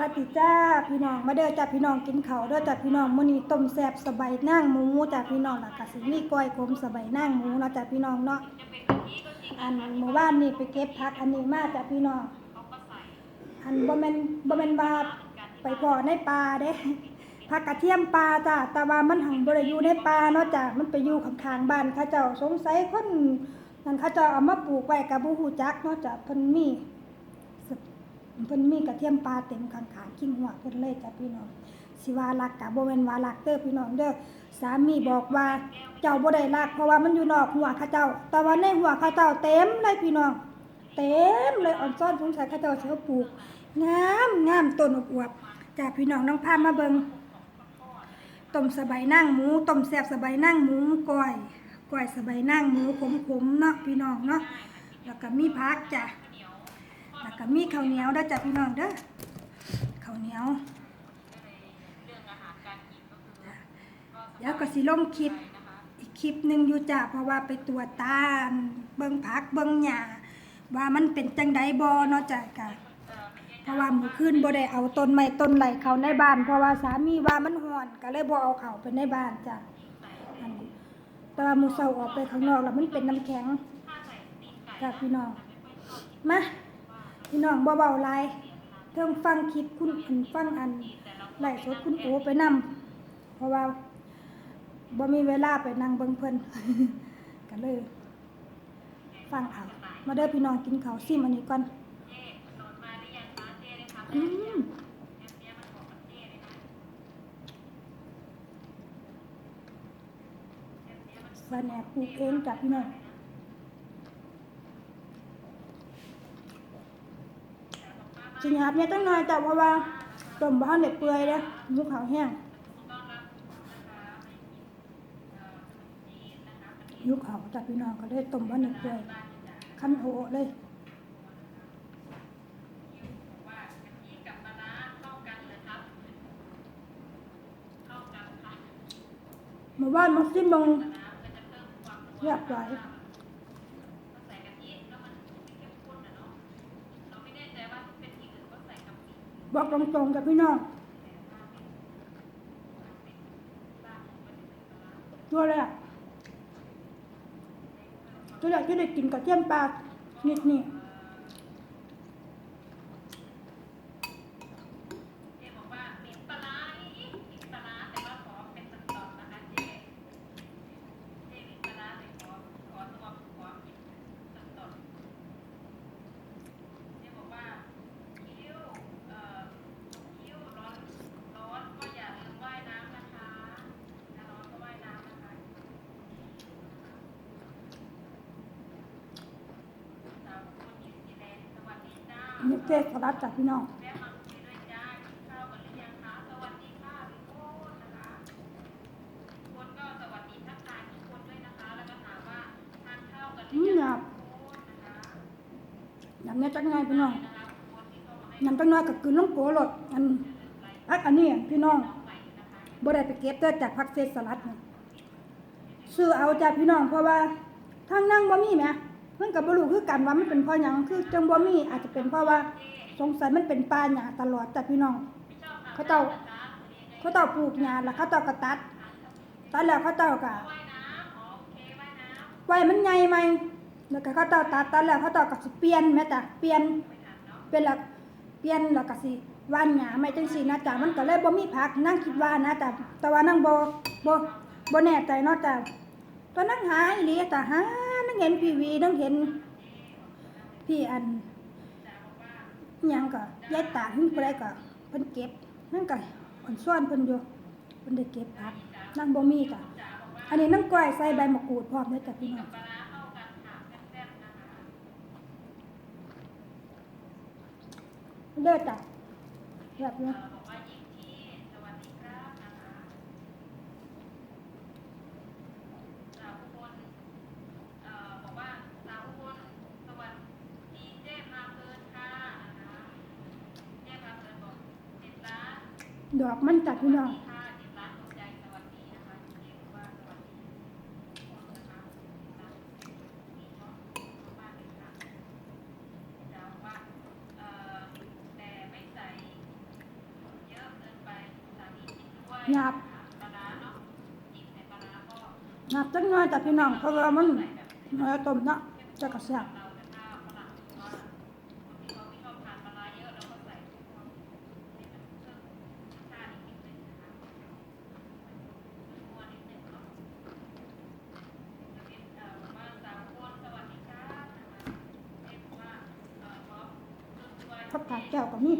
วัสดีจ้าพี่น้องมาเด้อจ้าพี่น้องกินเขาเด้อจ้าพี่น้องมื้อนี้ต้มแซ่บสบายนางหมูจ้าพี่น้องแล้วก็สิมีก้อยขมสบายนางหมูเนาะจ้าพี่น้องเนาะอันเมื่อวานนี่ไปเก็บผักอันนี้มาจ้าพี่น้องอันบ่แม่นบ่แม่นว่าไปพอในป่าเด้ผักกระเทียมป่าจ้าแต่ว่ามันหังบ่ได้อยู่ในป่าเนาะจ้ามันไปอยู่ข้างๆบ้านเขาเจ้าสงสัยคนนั่นเขาเจ้าเอามาปลูกไว้ก็บ่ฮู้จักเนาะจ้าเพิ่นมี เพิ่นมีกระเทียมปลาเต็มข้างๆกิ้งหัวเพิ่นเลยจ้ะพี่น้องสิว่ารักกะบ่แม่นว่ารักเด้อพี่น้องเด้อสามีบอกว่าเจ้าบ่ได้รักเพราะว่ามันอยู่นอกหัวเขาเจ้า แต่ว่าในหัวเขาเจ้าเต็มเลยพี่น้องเต็มเลยอ่อนซ่อนสงสัยเขาเจ้าเสิเอปลูกงามงามต้นอวบๆจ้ะพี่น้องน้องพามาเบิงต้มสบายนั่งหมูต้มแซ่บสบายนั่งหมูก้อยก้อยสบายนั่งหมูขมๆเนาะพี่น้องเนาะแล้วก็มีผักจ้ะ แล้วก็มีข้าวเหนียวเด้จ้ะพี่น้องเด้อข้าวเหนียวเดี๋ยวก็สิลงคลิปอีกคลิปหนึ่งอยู่จ้ะเพราะว่าไปตรวจตานเบิ่งผักเบิ่งหญ้าว่ามันเป็นจังไดบ่เนาะจ้ะกะเพราะว่ามื้อคืนบ่ได้เอาต้นไม้ต้นไหลเขาในบ้าน เพราะว่าสามีว่ามันร้อนก็เลยบ่เอาเขาไปในบ้านจ้ะแต่ว่ามือเช้าออกไปข้างนอกแล้วมันเป็นน้ำแข็งจ้ะพี่น้องมา พี่น้องบ่เบาๆลายเทิงฟังคลิปคุณอันฟังอันไล่สดคุณโอไปนำเพราะว่าบ่มีเวลาไปนั่งเบิ่งเพิ่นก็เลย ฟังเอามาเด้อพี่น้องกินข้าวซิมอันนี้ก่อนอืมสาแหนปลูกเองจ้ะพี่น้อง สิหยาบเนี่ยตั้งน่อยจ้ะเพราว่าต้มบ้านเด็ดเปื่อยเลยมุกขาวแห้งยุกเขาจ้ะพี่น้องก็เลยต้มบ้านเด็ดเปื่อยคั้นโอเลยมื่อวานมันซิมบงเรียบร้อย บอกตรงๆกับพี่น้อง ตัวแรกตัวแรกที่ได้กินกับเทียมปลานิดนี้ เจ๊สลัดจากพี่น้องอืมหยาบหยาบเนี่ยจังไงพี่น้องหยาบจังน้อยกับกืนน้องโกรดอันพักอันนี้พี่น้องบ่ได้ไปเก็บเด้อจากพักเศษสลัดนี่ซื้อเอาจากพี่น้องเพราะว่าทางนั่งบ่มีแหม มันก็บ่รู้คือกันว่ามันเป็นเพราะหยังคือจังบ่มีอาจจะเป็นเพราะว่าสงสัยมันเป็นป่าหญ้าตลอดจ้ะพี่น้อง เขาเจ้าเขาเจ้าปลูกหญ้าแล้วเขาเจ้าก็ตัดตัดแล้วเขาเจ้าก็ไว้มันใหญ่ไหมแล้วก็เขาเจ้าตัดตัดแล้วเขาเจ้าก็สิเปลี่ยนแม่จ้ะเปลี่ยนเป็นแล้วเปลี่ยนแล้วก็สิว่านหญ้าไม่จังซี่นะจ้ะมันก็เลยบ่มีผักนั่งคิดว่านะจ้ะแต่ว่านั่งบ่บ่บ่แน่ใจเนาะจ้ะตอนนั่งหาอีหลีจ้ะหานั่ง เห็นพีวีนั่งเห็น พี่อันยังก็ยายตาขึ้นไปได้ก็เพิ่นเก็บนั่นก็อ่อนซ้อนเพิ่นอยู่เพิ่นได้เก็บผักนั่งบ่มีจ้ะอันนี้นั่งก้อยใส่ใบมะกรูดพร้อมเด้อจ้ะพี่น้องเด้อจ้ะแบบนี้ หน้อหยาบหยาบจังเลยแต่พี่น้องเพราะว่ามันเนื้อต้มเนาะจะกระเสียบ ผักกาดแก้วก็มี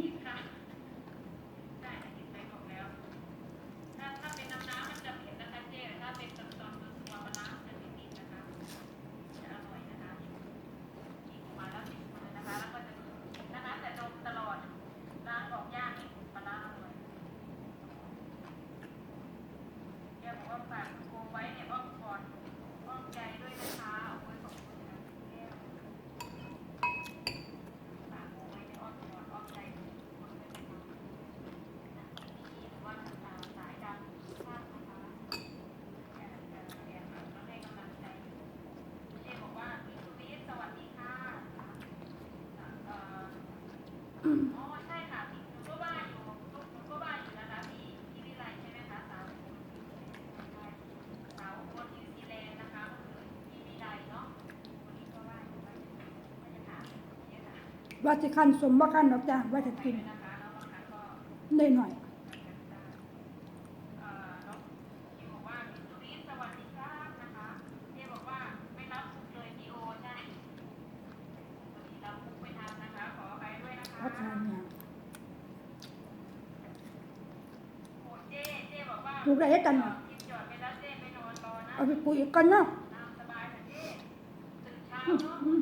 ว่าจะคันสมว่าคันดอกจ้าว่าจะกินได้หน่อยพัฒนาเนี่ยลูกได้เฮ็ดกันเนาะเอาไปปุ๋ยกันเนาะอืมอืม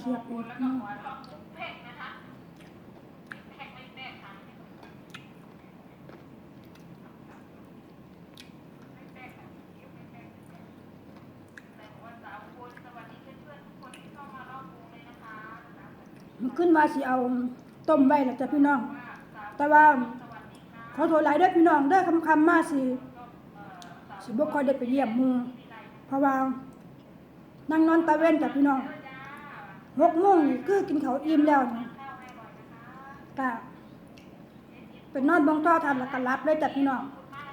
เชียบเองเนาะมันขึ้นมาสิเอาต้มไว้แล้วจ้ะพี่น้อง แต่ว่าขอโทษหลายเด้อพี่น้องเด้อคำคำมาสิสิบ่ค่อยได้ไปเยี่ยมมู่เพราะว่านั่งนอนตะเว้นจ้ะพี่น้อง หกโมงนี่คือกินเขาวอิ่มแล้วนี่ก็เป็นนอนบองท่อทำแล้วก็รับเลยจ้ะพี่น้อง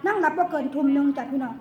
นั่งรับบ่เกินทุ่มหนึงจ้ะพี่น้อง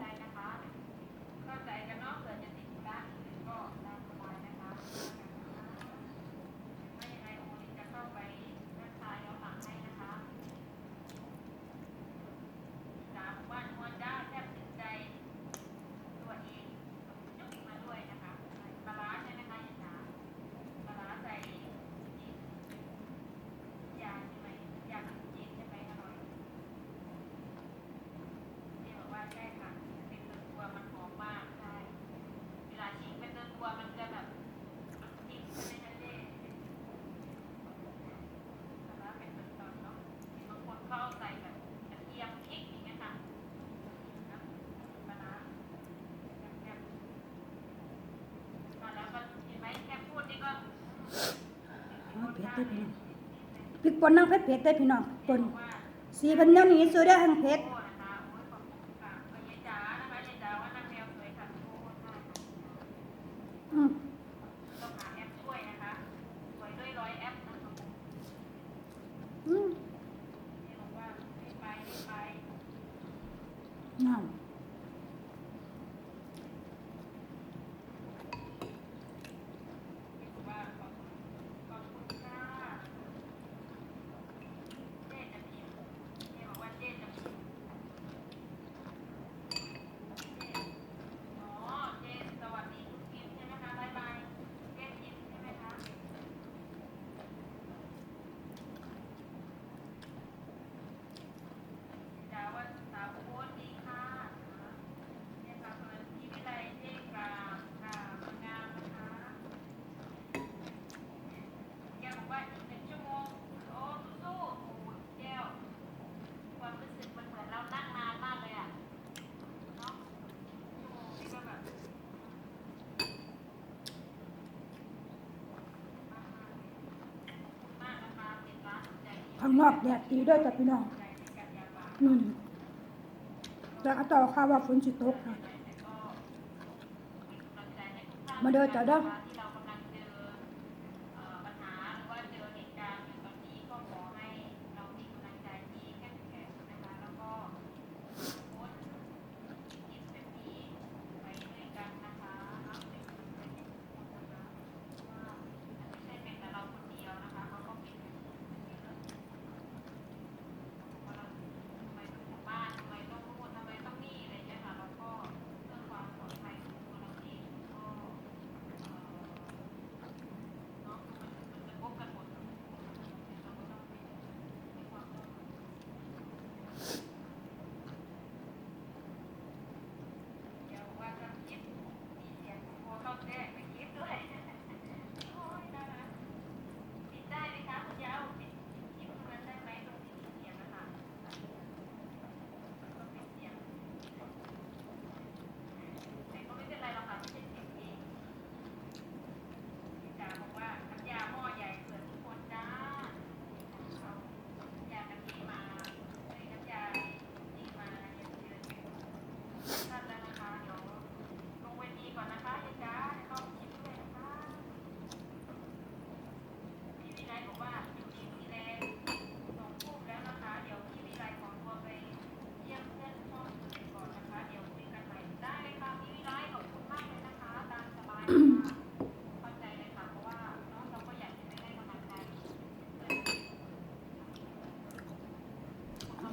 อ๋อเผ็ดได้พี่น้องพริกป่นนั่งเผ็ดเผ็ดได้พี่น้องป่นสีเป็นแนวนี้ซื้อได้ทั้งเผ็ด ข้างนอกแดดดีด้วยจ้ะพี่น้องนี่แต่เขาต่อข่าวว่าฝนสิตกค่ะมาเดินจ้ะเด้อ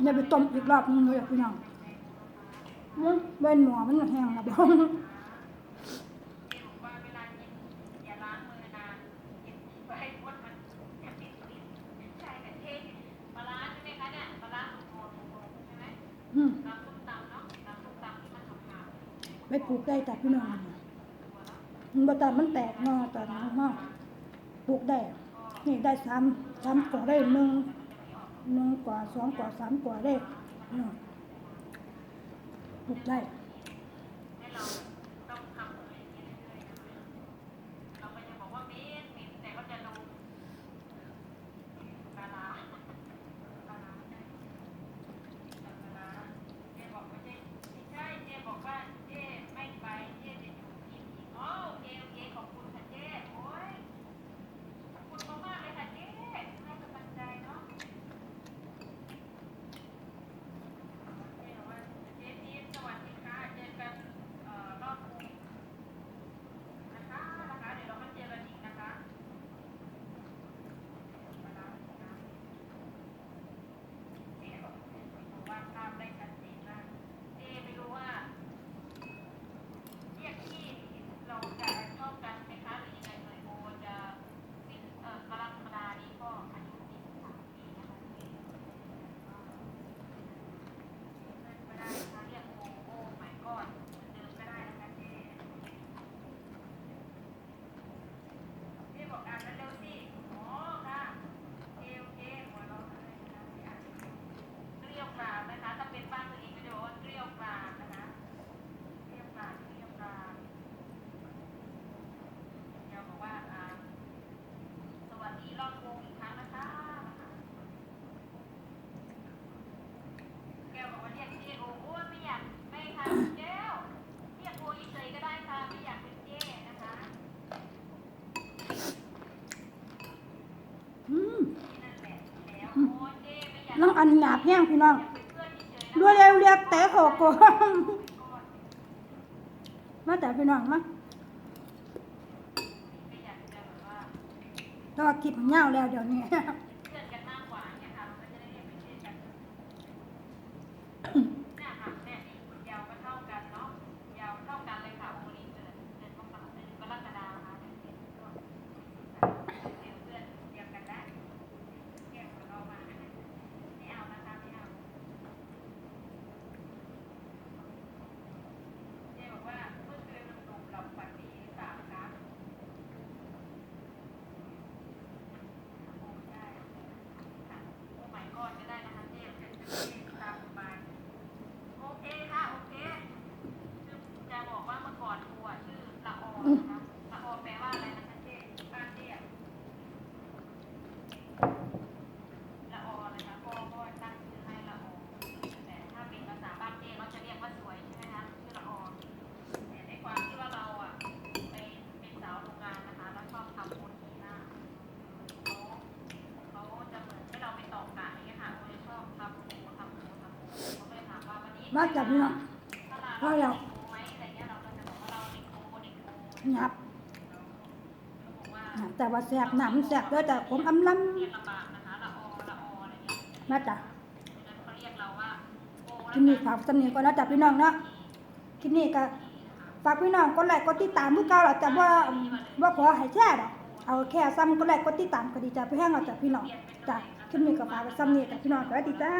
อย่าไปต้มอีกรอบนึงเลยพี่น้องมันเว้นหมอมันแห้งแล้วเดี๋ยวอืมไม่ปลูกได้แต่พี่น้องมันบ่แต่มันแตกงอตอนนั้นเนาะปลูกได้ นี่ได้สามสามกว่าได้หนึ่ง หนึ่งกว่าสองกว่าสามกว่าได้เนาะปลูกได้ อันหยาบแห้งพี่น้องด้วยเร็วเรียกเตะหกกมาแต่พี่น้องมาแต่ว่าคลิปมันยาแล้วเดี๋ยวนี้ มาจากพี่น้องพอแล้วหยาบหยาบแต่ว่าแสบหนำแสบด้วยแต่ผมอำลำมาจากคลิปนี้ฝากสำเนียงก่อนนะจากพี่น้องเนาะคลิปนี้ก็ฝากพี่น้องกดไลค์กดติดตามเพื่อเก่าหรอกแต่ว่าว่าขอให้แชร์ดอกเอาแค่ซ้ำกดไลค์กดติดตามก็ดีจ้าเพื่อให้เราจากพี่น้องจ้ะคลิปนี้ก็ฝากไว้ซ้ำนี้กับพี่น้องสวัสดีจ้า